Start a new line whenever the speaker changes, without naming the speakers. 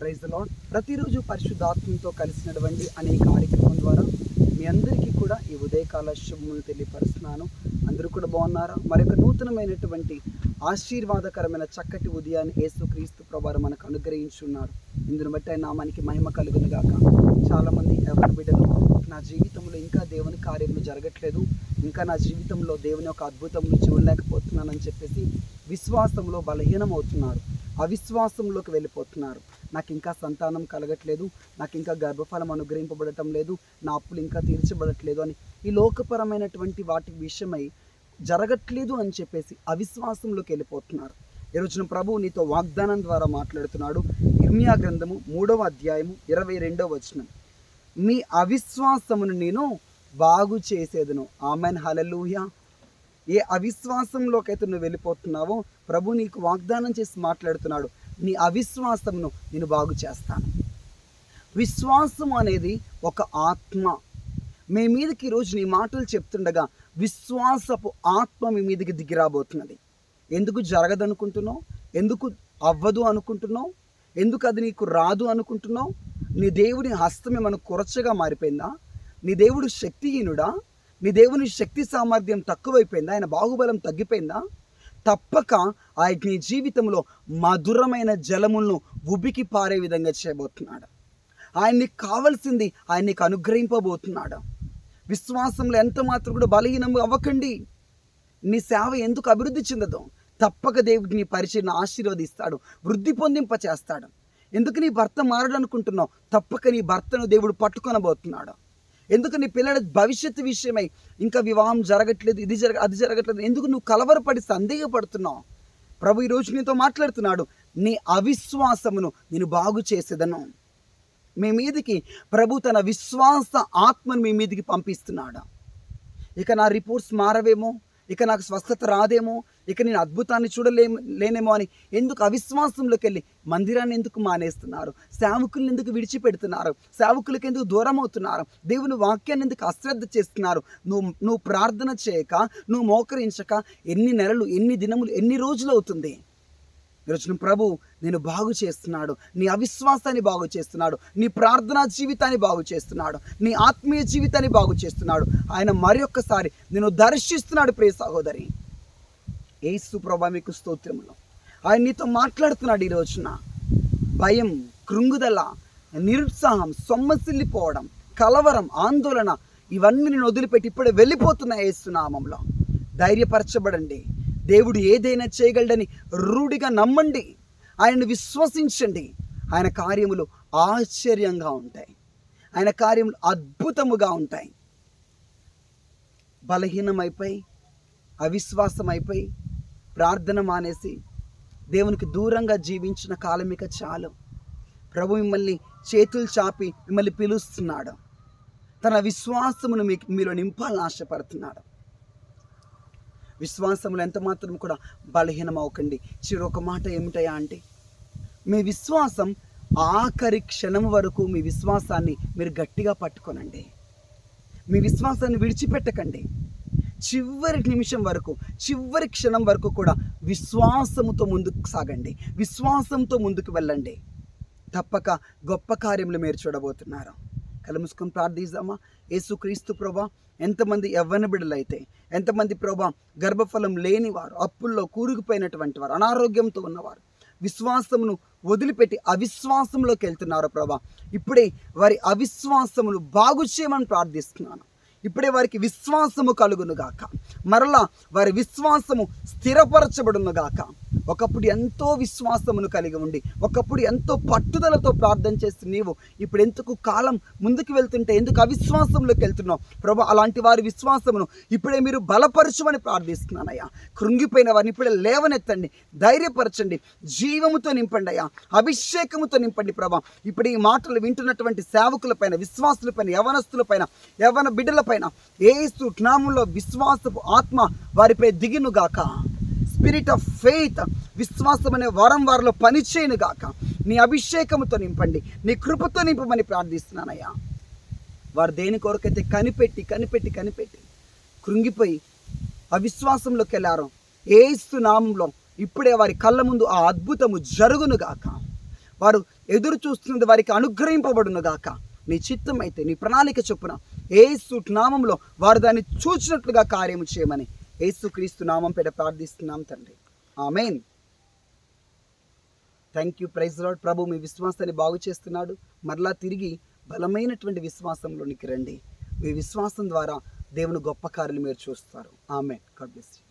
Praise lord ప్రతిరోజు పరిశుద్ధాత్మతో కలిసినటువంటి అనే కార్యక్రమం ద్వారా మీ అందరికీ కూడా ఈ ఉదయకాల శుభములు తెలియపరుస్తున్నాను. అందరూ కూడా బాగున్నారా? మరొక నూతనమైనటువంటి ఆశీర్వాదకరమైన చక్కటి ఉదయాన్ని యేసుక్రీస్తు ప్రభావం మనకు అనుగ్రహించున్నారు. ఇందును బట్టి ఆయన నామానికి మహిమ కలుగునుగాక చాలామంది ఎవరి బిడ్డలు నా జీవితంలో ఇంకా దేవుని కార్యములు జరగట్లేదు. ఇంకా నా జీవితంలో దేవుని యొక్క అద్భుతములు చూడలేకపోతున్నానని చెప్పేసి విశ్వాసంలో బలహీనమవుతున్నారు. అవిశ్వాసంలోకి వెళ్ళిపోతున్నారు. నాకు ఇంకా సంతానం కలగట్లేదు నాకు ఇంకా గర్భఫలం అనుగ్రహింపబడటం లేదు నా అప్పులు ఇంకా తీర్చబడట్లేదు అని ఈ లోకపరమైనటువంటి వాటి విషయమై జరగట్లేదు అని చెప్పేసి అవిశ్వాసంలోకి వెళ్ళిపోతున్నారు. ఈ రోజున ప్రభువు నీతో వాగ్దానం ద్వారా మాట్లాడుతున్నాడు. ఇర్మియా గ్రంథము మూడవ అధ్యాయము ఇరవై రెండవ వచనం. మీ అవిశ్వాసమును నేను బాగు చేసేదను. ఆమెన్. హలలుహ్య ఏ అవిశ్వాసంలోకి అయితే నువ్వు వెళ్ళిపోతున్నావో ప్రభు నీకు వాగ్దానం చేసి మాట్లాడుతున్నాడు. నీ అవిశ్వాసమును నేను బాగు చేస్తాను. విశ్వాసం అనేది ఒక ఆత్మ. మీ మీదకి ఈరోజు నీ మాటలు చెప్తుండగా విశ్వాసపు ఆత్మ మీ మీదకి దిగిరాబోతున్నది ఎందుకు జరగదనుకుంటున్నావు? ఎందుకు అవ్వదు అనుకుంటున్నావు? ఎందుకు అది నీకు రాదు అనుకుంటున్నావు? నీ దేవుని హస్తం ఏమైనా కొరచగా మారిపోయిందా? నీ దేవుడు శక్తిహీనుడా? నీ దేవుని శక్తి సామర్థ్యం తక్కువైపోయిందా? ఆయన బాహుబలం తగ్గిపోయిందా? తప్పక ఆ నీ జీవితంలో మధురమైన జలములను ఉబికి పారే విధంగా చేయబోతున్నాడు. ఆయన్ని కావలసింది ఆయన నీకు అనుగ్రహింపబోతున్నాడు. విశ్వాసంలో ఎంత మాత్రం కూడా బలహీనం అవ్వకండి. నీ సేవ ఎందుకు అభివృద్ధి చెందదు తప్పక దేవుడు నీ పరిచయం ఆశీర్వదిస్తాడు వృద్ధి పొందింప చేస్తాడు ఎందుకు నీ భర్త మారడనుకుంటున్నావు? తప్పక నీ భర్తను దేవుడు పట్టుకొనబోతున్నాడు. ఎందుకు నీ పిల్లల భవిష్యత్తు విషయమై ఇంకా వివాహం జరగట్లేదు ఇది జరగ అది జరగట్లేదు ఎందుకు నువ్వు కలవరపడి సందేహపడుతున్నావు? ప్రభు ఈరోజు నీతో మాట్లాడుతున్నాడు నీ అవిశ్వాసమును నేను బాగు చేసేదను. మీ మీదికి ప్రభు తన విశ్వాస ఆత్మను మీ మీదికి పంపిస్తున్నాడు. ఇక నా రిపోర్ట్స్ మారవేమో ఇక నాకు స్వస్థత రాదేమో ఇక నేను అద్భుతాన్ని చూడలే లేనేమో అని ఎందుకు అవిశ్వాసంలోకి వెళ్ళి మందిరాన్ని ఎందుకు మానేస్తున్నారు? సేవకులను ఎందుకు విడిచిపెడుతున్నారు? సేవకులకు ఎందుకు దూరం అవుతున్నారు దేవుని వాక్యాన్ని ఎందుకు అశ్రద్ధ చేస్తున్నారు? నువ్వు నువ్వు ప్రార్థన చేయక నువ్వు మోకరించక ఎన్ని నెలలు ఎన్ని దినములు ఎన్ని రోజులు అవుతుంది? ఈరోజు ప్రభు నేను బాగు చేస్తున్నాడు. నీ అవిశ్వాసాన్ని బాగు చేస్తున్నాడు. నీ ప్రార్థనా జీవితాన్ని బాగు చేస్తున్నాడు. నీ ఆత్మీయ జీవితాన్ని బాగు చేస్తున్నాడు. ఆయన మరి ఒక్కసారి నేను దర్శిస్తున్నాడు ప్రియ సహోదరి. ఏసు ప్రభా మీకు స్తోత్రములు. ఆయన నీతో మాట్లాడుతున్నాడు ఈ రోజున. భయం కృంగుదల నిరుత్సాహం సొమ్మసిల్లిపోవడం కలవరం ఆందోళన ఇవన్నీ నేను వదిలిపెట్టి ఇప్పుడే వెళ్ళిపోతున్నా ఏసునామంలో ధైర్యపరచబడండి. దేవుడు ఏదైనా చేయగలడని రూఢిగా నమ్మండి. ఆయనను విశ్వసించండి. ఆయన కార్యములు ఆశ్చర్యంగా ఉంటాయి. ఆయన కార్యములు అద్భుతముగా ఉంటాయి. బలహీనమైపోయి అవిశ్వాసమైపోయి ప్రార్థన మానేసి దేవునికి దూరంగా జీవించిన కాలం ఇక చాలు. ప్రభు మిమ్మల్ని చేతులు చాపి మిమ్మల్ని పిలుస్తున్నాడు. తన విశ్వాసమును మీకు మీలో నింపాలని ఆశపడుతున్నాడు. విశ్వాసములు ఎంత మాత్రం కూడా బలహీనం అవకండి చిరు ఒక మాట ఏమిటయా అంటే మీ విశ్వాసం ఆఖరి క్షణం వరకు మీ విశ్వాసాన్ని మీరు గట్టిగా పట్టుకోనండి. మీ విశ్వాసాన్ని విడిచిపెట్టకండి. చివరి నిమిషం వరకు చివరి క్షణం వరకు కూడా విశ్వాసముతో ముందుకు సాగండి. విశ్వాసంతో ముందుకు వెళ్ళండి. తప్పక గొప్ప కార్యములు మీరు చూడబోతున్నారు. కళ్ళు ప్రార్థిద్దామా? యేసుక్రీస్తు ప్రభా ఎంతమంది యవ్వన బిడ్డలైతే ఎంతమంది ప్రభా గర్భఫలం లేనివారు అప్పుల్లో కూరుకుపోయినటువంటి వారు అనారోగ్యంతో ఉన్నవారు విశ్వాసమును వదిలిపెట్టి అవిశ్వాసంలోకి వెళ్తున్నారు ప్రభా ఇప్పుడే వారి అవిశ్వాసమును బాగు చేయమని ప్రార్థిస్తున్నాను. ఇప్పుడే వారికి విశ్వాసము కలుగునుగాక. మరలా వారి విశ్వాసము స్థిరపరచబడునుగాక. ఒకప్పుడు ఎంతో విశ్వాసమును కలిగి ఉండి ఒకప్పుడు ఎంతో పట్టుదలతో ప్రార్థన చేస్తున్న నీవు ఇప్పుడు ఎందుకు కాలం ముందుకు వెళ్తుంటే ఎందుకు అవిశ్వాసంలోకి వెళ్తున్నావు? ప్రభు అలాంటి వారి విశ్వాసమును ఇప్పుడే మీరు బలపరచమని ప్రార్థిస్తున్నానయ్యా కృంగిపోయిన వారిని ఇప్పుడే లేవనెత్తండి ధైర్యపరచండి జీవముతో నింపండి అయ్యా. అభిషేకముతో నింపండి ప్రభా. ఇప్పుడు ఈ మాటలు వింటున్నటువంటి సేవకులపైన విశ్వాసులపైన యవనస్తులపైన యవన బిడ్డలపైన ఏసు నామంలో విశ్వాసపు ఆత్మ వారిపై దిగినుగాక స్పిరిట్ ఆఫ్ ఫెయిత్ విశ్వాసం అనే వరం వారిలో పనిచేయను గాక. నీ అభిషేకముతో నింపండి నీ కృపతో నింపమని ప్రార్థిస్తున్నానయ్యా. వారు దేని కొరకైతే కనిపెట్టి కనిపెట్టి కనిపెట్టి కృంగిపోయి అవిశ్వాసంలోకి వెళ్ళారు ఏస్తు నామంలో ఇప్పుడే వారి కళ్ళ ముందు ఆ అద్భుతము జరుగును గాక. వారు ఎదురు చూస్తున్నది వారికి అనుగ్రహింపబడును గాక. నీ చిత్తం అయితే నీ ప్రణాళిక చొప్పున ఏసు నామంలో వారు దాన్ని చూచినట్లుగా కార్యము చేయమని ఏసు క్రీస్తు నామం పెడ ప్రార్థిస్తున్నాం తండ్రి. Amen. Thank you praise Lord ప్రభు మీ విశ్వాసాన్ని బాగు చేస్తున్నాడు. మరలా తిరిగి బలమైనటువంటి విశ్వాసంలోనికి రండి. మీ విశ్వాసం ద్వారా దేవుని గొప్ప కార్యలు మీరు చూస్తారు. ఆమె గాడ్ బ్లెస్ యూ